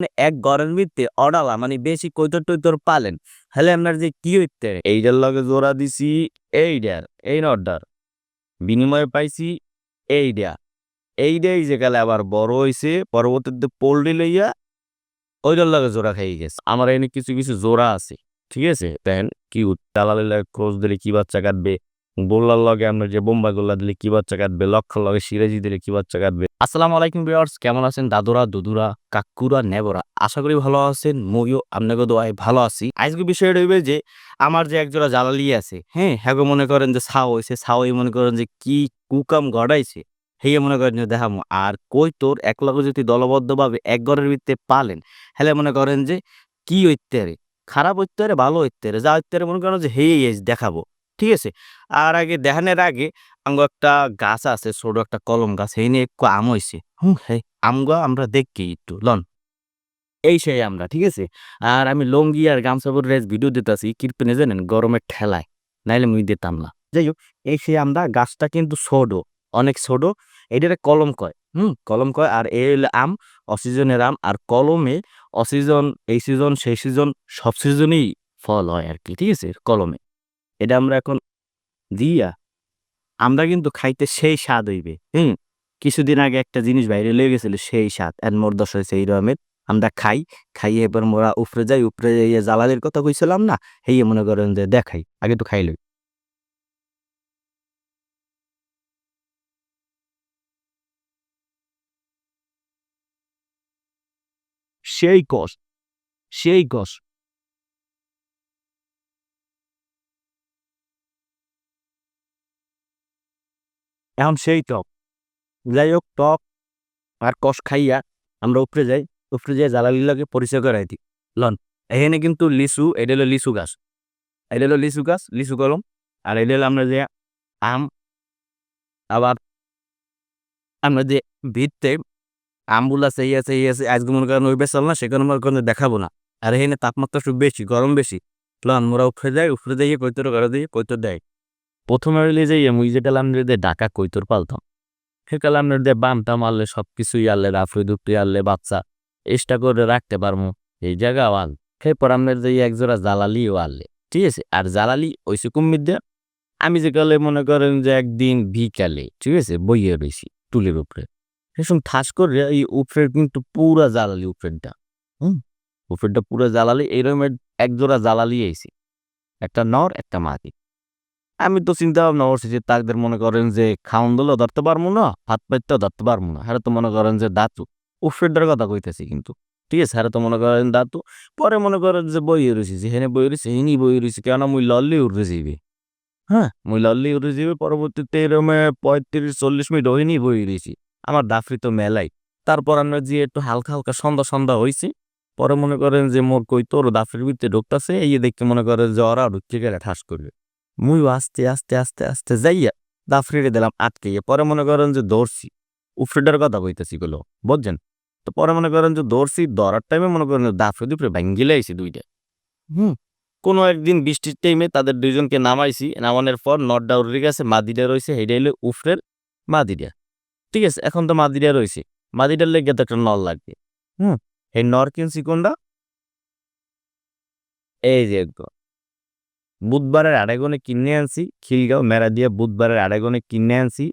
মানে এক গড়ের ভিত্তি অডালা মানে বেশি কৈতর টৈতর পালেন। হলে আপনার যে কি হইতে? এইটার লগে জোড়া দিছি এইটার এই নটার বিনিময়ে পাইছি এইটা এইটাই যে গেলে আবার বড় হইছে, পরবর্তীতে পোল্ট্রি লইয়া ওইটার লগে জোড়া খাই গেছে। আমার এনে কিছু কিছু জোড়া আছে, ঠিক আছে? দেন কি দালালের ক্রোজ দিলে কি বাচ্চা কাটবে? গোল্লার লগে আমরা যে বোম্বাই গোল্লা দিলে কি বাচ্চা কাটবে? লক্ষর লগে সিরাজি দিলে কি বাচ্চা কাটবে? আসসালামু আলাইকুম ভিউয়ার্স, কেমন আছেন? দাদুরা, দুদুরা, কাকুরা, নেবরা? আশা করি ভালো আছেন, মইও আপনাকে দোয়াই ভালো আছি। আজকে বিষয় রইবে যে, আমার যে একজোড়া জ্বালালি আছে হ্যাঁ? হ্যাঁ মনে করেন যে ছাও হয়েছে ছাওই মনে করেন যে কি কুকাম গড়াইছে, হেয়ে মনে করেন যে দেখামো। আর কই তোর এক লগে যদি দলবদ্ধভাবে এক ঘরের ভিত্তে পালেন, হেলে মনে করেন যে কি ঐত্যারে খারাপ ঐত্যারে ভালো ঐত্যারে যা ঐত্যারে মনে করেন যে হেই দেখাবো। ঠিক আছে? আর আগে দেখানোর আগে আঙ্গ একটা গাছ আছে, ছোট একটা কলম গাছ, এই নিয়ে একটু আম হয়েছে হুম হ্যাঁ আমগো আমরা দেখি একটু, লন। এই সেই আমরা ঠিক আছে? আর আমি লঙ্গি আর গামছা পরে ভিডিও দিতেছি কিরপেনে জানেন? গরমের ঠেলায়, নাইলে মুই দিতাম না। যাই হোক, এই সেই আমরা গাছটা কিন্তু ছোট, অনেক ছোট, এটারে কলম কয়। হুম, কলম কয়, আর এই হলো আম অসিজনের আম, আর কলমে অসিজন এই সিজন, সেই সিজন, সব সিজনেই ফল হয় আর কি ঠিক আছে? কলমে। এটা আমরা এখন দিয়া আমরা কিন্তু খাইতে সেই স্বাদ হইবে, হুম? কিছুদিন আগে একটা জিনিস বাইরে লয়ে গেছিল, সেই স্বাদ। এর মোর দশ হয়েছে এই রকমের। আমরা খাই, খাইয়ে এবার মোরা উপরে যাই, উপরে যাইয়ে জ্বালালির কথা কইছিলাম না? হেয়ে মনে করেন যে দেখাই, আগে তো খাইলই সেই কষ সেই কষ। এখন সেই টক। যাই হোক টক আর কষ খাইয়া আমরা উপরে যাই উপরে যাই জ্বালালি লাগে পরিচয় করাই দিই। লন, এখানে কিন্তু লিচু, এটা লিচু গাছ। এটা হলো লিচু গাছ, লিচু কলম, আর এটা হলো আমরা যে আম, আবার আমরা যে ভিততে আমগুলো আছে এই আছে এই আছে, আজকে মনে করেন ওই বেসাল না, সেখানে মনে করেন দেখাবো না। আর এখানে তাপমাত্রা একটু বেশি, গরম বেশি। লন, মোরা উপরে যাই, উপরে যাইয়ে কৈতর ঘরে দিয়ে কৈতর দেয়। প্রথমে হইলে যে মুই যেটা আমরা যে ডাকা কৈতর পালতাম। সেকালে আমরা দিয়ে বামটাম আনলে সব কিছুই আনলে রাফরি দুপটি আনলে বাচ্চা এক্সট্রা করে রাখতে পারব এই জায়গা আল এরপর আমরা যে একজোড়া জ্বালালিও আনলে, ঠিক আছে? আর জ্বালালি ওইসে কুম্মির দিয়ে আমি যে কালে মনে করেন যে একদিন বিকালে, ঠিক আছে? বইয়ে রয়েছি টুলের উপরে। সেসব ঠাস করে এই উপরের কিন্তু পুরা জ্বালালি উপরেরটা, হুম? উপরেরটা পুরা জ্বালালি এইরকম একজোড়া জ্বালালি আইছি। একটা নর, একটা মাদি। আমি তো চিন্তা ভাবনা করছি যে তাদের মনে করেন যে খাউন দিলেও ধরতে পারব না, হাত পাইতেও ধরতে পারব না। হ্যাঁ তো মনে করেন যে দাঁতু। উফেরটার কথা কইতেছি কিন্তু। ঠিক আছে হ্যাঁ তো মনে করেন দাঁতু। পরে মনে করেন যে বই রয়েছি যেখানে বই রয়েছে হিনি বই রয়েছে কেন মুই লল্লি উঠে যাইবে। হ্যাঁ মুই লল্লি উঠে যাবে পরবর্তীতে এরমে পঁয়ত্রিশ, চল্লিশ মিনিট ওইনি বই রয়েছি আমার ডাফরি তো মেলাই। তারপর আমরা যে একটু হালকা হালকা সন্ধ্যা সন্ধ্যা হয়েছি পরে মনে করেন যে মোর কই তোর দাফরির ভিতরে ঢুকতেছে, এই দেখতে মনে করেন যে ওরা ঢুকতে গেলে ঠাস করবে। মুই আস্তে আস্তে আস্তে আস্তে যাইয়া দাফরিরে দিলাম আটকে পরে মনে করেন যে দৌড়ছি। উফরিডার কথা কইতেছি গুলো বুঝছেন? তো পরে মনে করেন যে দৌড়ছি ধরার টাইমে মনে করেন দাফরি দুপুরে ভাঙ্গিলে আইছি দুইটা। হুম, কোনো একদিন বৃষ্টির টাইমে তাদের দুইজনকে নামাইছি, নামানোর পর নটডা উড়ে গেছে মাদিটা রয়েছে হেডে হইলে উফরের মাদিটা ঠিক আছে, এখন তো মাদিটা রয়েছে মাদিটার লেগে তো একটা নল লাগবে। হুম, এই নর কিনছি কোনটা এই যে একদম। বুধবারের আড়াইগনে কিনে আনছি, খিলগাঁও মেরা দিয়ে বুধবারের আড়াইগনে কিনে আনছি,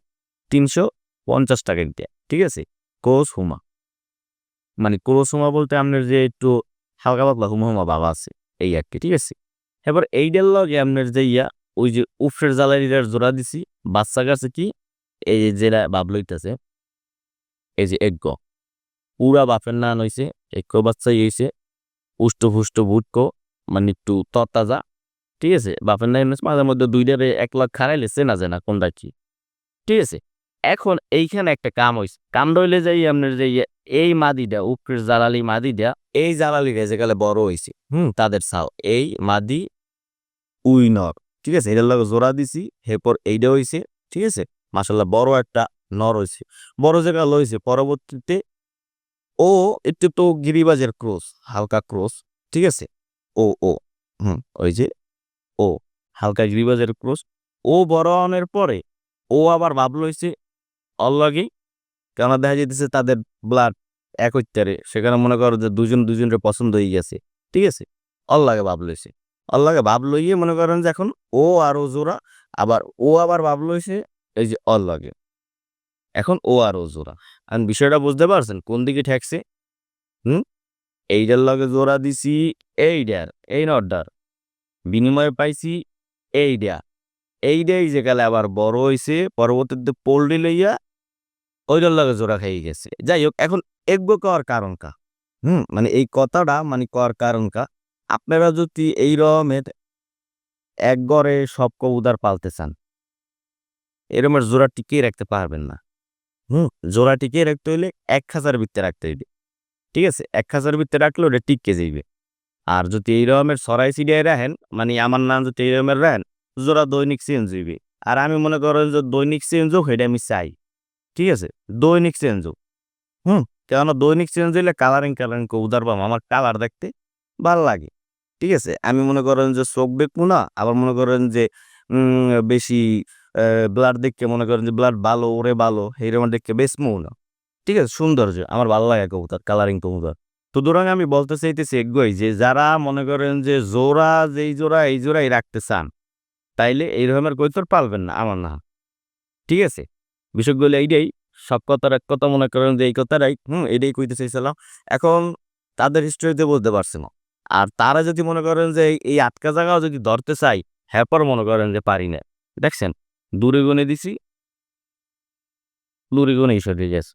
তিনশো পঞ্চাশ টাকা দিয়ে, ঠিক আছে? কোস হুমা। মানে কোরস হুমা বলতে আপনার যে একটু হালকা পাতলা হুমা হুমা বাবা আছে, এই আর ঠিক আছে? এবার এইটার লগে আপনার যে ইয়া, ওই যে উফরের জ্বালারিটার জোড়া দিছি, বাচ্চা গাছে কি, এই যে যেটা বাপ লইতেছে, এই যে এগ্গ। পুরা বাপের নান হয়েছে এগ্গ বাচ্চাই হয়েছে উষ্ট ফুষ্ট ভুটকো মানে একটু তরতাজা ঠিক আছে, বাপের নাম মাঝে মধ্যে দুইটারে এক লাখ খারাইলে চেনা না কোনটা কি। ঠিক আছে, এখন এইখানে একটা কাম হয়েছে কাম রইলে যাই আপনার যে এই মাদিটা, উপরের জ্বালালি মাদিটা, এই জ্বালালি যেকালে বড় হয়েছে হুম, তাদের সাও এই মাদি উইনর ঠিক আছে, এটার লগে জোড়া দিছি, এরপর এইটা হয়েছে ঠিক আছে মাসাল্লাহ বড় একটা নর হয়েছে বড় জায়গা লইছে পরবর্তীতে ও একটু তো গিরিবাজের ক্রোস, হালকা ক্রোস, ঠিক আছে, ও ও, হুম, ওই যে ও, হালকা গ্রিবাজের ক্রোস ও বড় অনের পরে, ও আবার ভাবলো হয়েছে অলরেডি কেন দেখা যেতেছে তাদের ব্লাড এক হইতারে সেখানে মনে করো যে দুজন দুজনের পছন্দ হয়ে গেছে। ঠিক আছে? অল্লাগে ভাব লইছে অল্লাগে ভাব লইয়ে মনে করেন যে এখন ও আর ও জোড়া, আবার ও আবার ভাব লইছে এই যে অল্লাগে। এখন ও আর ও জোড়া। বিষয়টা বুঝতে পারছেন? কোন দিকে ঠেকছে? হুম? এইটার লগে জোড়া দিছি এইটার এই নটটার বিনিময়ে পাইছি এইটা যে কালে আবার বড় হইছে, পরবর্তীতে পোল্ট্রি লইয়া ওইটার লগে জোড়া খাই গেছে। যাই হোক এখন এগবো কর কারণ কা? হুম মানে এই কথাটা মানে কর কারণ কা? আপনারা যদি এই রকমের এক গড়ে সব কবুদার পালতে চান এরমের জোড়া টিকিয়ে রাখতে পারবেন না। হুম, জোড়া টিকিয়ে রাখতে হইলে এক হাজার ভিত্তে রাখতে হইবে। ঠিক আছে, এক হাজার ভিত্তে রাখলে ওটা টিককে যাইবে। আর যদি এই রকমের সরাই সিডিয়ায় রাখেন মানে আমার নাম যদি এই রকমের রাখেন, জোড়া দৈনিক চেঞ্জ হইবে আর আমি মনে করেন যে দৈনিক চেঞ্জ হোক সেটা আমি চাই। ঠিক আছে? দৈনিক চেঞ্জ হোক হুম? কেননা দৈনিক চেঞ্জ হইলে কালারিং কালারিং কবুদার পাম আমার কালার দেখতে ভালো লাগে। ঠিক আছে? আমি মনে করেন যে চোখ দেখব না, আবার মনে করেন যে বেশি ব্লাড দেখকে মনে করেন যে ব্লাড ভালো, ওরে ভালো, এইরকম দেখকে বেশমো না ঠিক আছে? সৌন্দর্য, আমার ভালো লাগে কবুতর কালারিং কবুতর। সুতরাং আমি বলতে চাইতেছি, এগোই যে যারা মনে করেন যে জোড়া, যেই জোড়া, এই জোড়াই রাখতে চান, তাইলে এই রকমের কবুতর পালবেন না, আমার না। ঠিক আছে? বিষয়গুলো এইটাই, সব কথার এক কথা মনে করেন যে এই কথাটাই, হুম, এটাই কইতে চাইছিলাম। এখন তাদের হিস্ট্রিতে বলতে পারছে না। আর তারা যদি মনে করেন যে এই- আটকা জায়গাও যদি ধরতে চাই, হ্যাপার মনে করেন যে পারি না। দেখছেন? দূরে গুনে দিছি, দূরে গুনে সরে গেছে।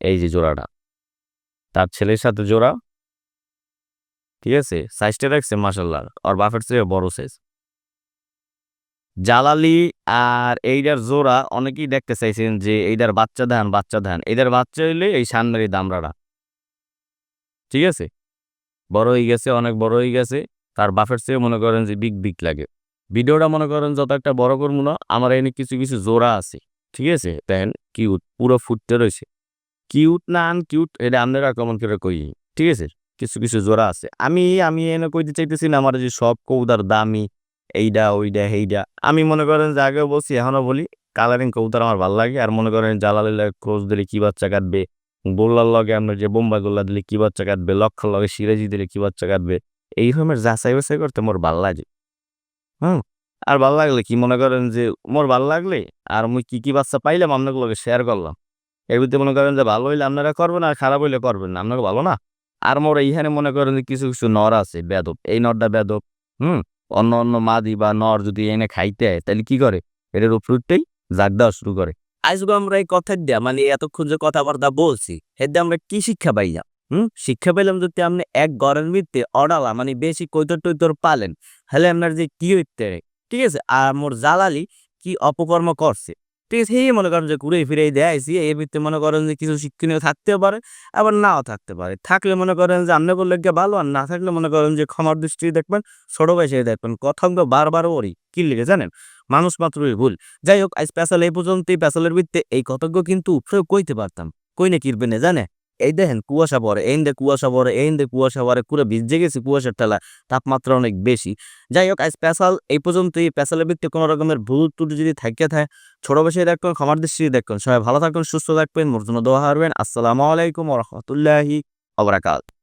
এই যে জোড়াটা। তার ছেলের সাথে জোড়া। ঠিক আছে? সাইজটা দেখছে মাসাল্লাহ আর বাফের চেয়ে বড় সাইজ জালালি আর এইটার জোড়া অনেকেই দেখতে চাইছেন যে এইটার বাচ্চা ধান বাচ্চা ধান এটার বাচ্চা হইলে এই সানমারি দামড়াটা ঠিক আছে? বড় হয়ে গেছে, অনেক বড় হয়ে গেছে। তার বাফের চেয়ে মনে করেন যে বিগ বিগ লাগে। ভিডিওটা মনে করেন যত একটা বড় করব না, আমার এনে কিছু কিছু জোড়া আছে। ঠিক আছে? দেন কিউট পুরো ফুটতে রয়েছে। কিউট না আন কিউট এটা আপনারা আক্রমণ করে কই, ঠিক আছে? কিছু কিছু জোড়া আছে। আমি আমি এনে কইতে চাইতেছি না, আমার যে সব কৌদার দামি এইটা ওইটা হেইটা আমি মনে করেন যে আগেও বলছি, এখনও বলি কালারিং কবুতর আমার ভালো লাগে। আর মনে করেন জালালিলা ক্রোজ দিলে কি বাচ্চা কাটবে? গোল্লার লগে আপনার যে বোম্বা গোল্লা দিলে কি বাচ্চা কাটবে? লক্ষর লগে সিরাজি দিলে কি বাচ্চা কাটবে? এই রকমের যাচাই বাছাই করতে মোর ভালো লাগে। হুম? আর ভালো লাগলে কি? মনে করেন যে মোর ভালো লাগলে, আর মুই কি কি বাচ্চা পাইলাম আপনাকে লগে শেয়ার করলাম। এর ভিতরে মনে করেন যে ভালো হইলে আপনারা করবেন আর খারাপ হইলে করবেন না। আপনাকে ভালো না? আর মোর এইখানে মনে করেন যে কিছু কিছু নর আছে, বেদব। এই নরটা বেদব, হুম? অন্য অন্য মাদি বা নর যদি এনে খাইতে হয়, তাহলে কি করে? এটার উপরটাই জাগ দেওয়া শুরু করে। আজকে আমরা এই কথা দিয়া মানে এতক্ষণ যে কথাবার্তা বলছি এতে আমরা কি শিক্ষা পাইলাম? হুম? শিক্ষা পেলাম যদি আপনি এক গড়ের মধ্যে অডালা মানে বেশি কৈতর টৈতর পালেন, হলে আপনার যে কি হইতে ঠিক আছে? আর মোর জালালি কি অপকর্ম করছে? ঠিক আছে এই মনে করেন যে ঘুরে ফিরে দেয়াইছি এই ভিতরে মনে করেন যে কিছু শিক্ষণীয় থাকতেও পারে, আবার নাও থাকতে পারে। থাকলে মনে করেন যে আন্না করলে ভালো, আর না থাকলে মনে করেন যে ক্ষমার দৃষ্টি দেখবেন, ছোট বয়সে দেখবেন কথা বারবার ওরই, কি লিখে জানেন? মানুষ মাত্রই ভুল। যাই হোক, আজ পেশাল এই পর্যন্তই পেশালের ভিত্তে এই কতজ্ঞ কিন্তু কইতে পারতাম। কই না কিরবে না জানে? এই দেখেন কুয়াশা পরে এই দে কুয়াশা পরে এই দে কুয়াশা পরে পুরো ভিজে গেছে কুয়াশার ঠেলা তাপমাত্রা অনেক বেশি। যাই হোক, আজ পেশাল এই পর্যন্তই। পেশালের ভিত্তি কোনো রকমের ভুল ত্রুটি যদি থাকে থাকে, ছোট বসে দেখবেন খামার দৃষ্টি দেখবেন। সবাই ভালো থাকবেন, সুস্থ থাকবেন, মোর জন্য দোয়া হারবেন। আসসালামু আলাইকুম রহমতুল্লাহি অবরাকাত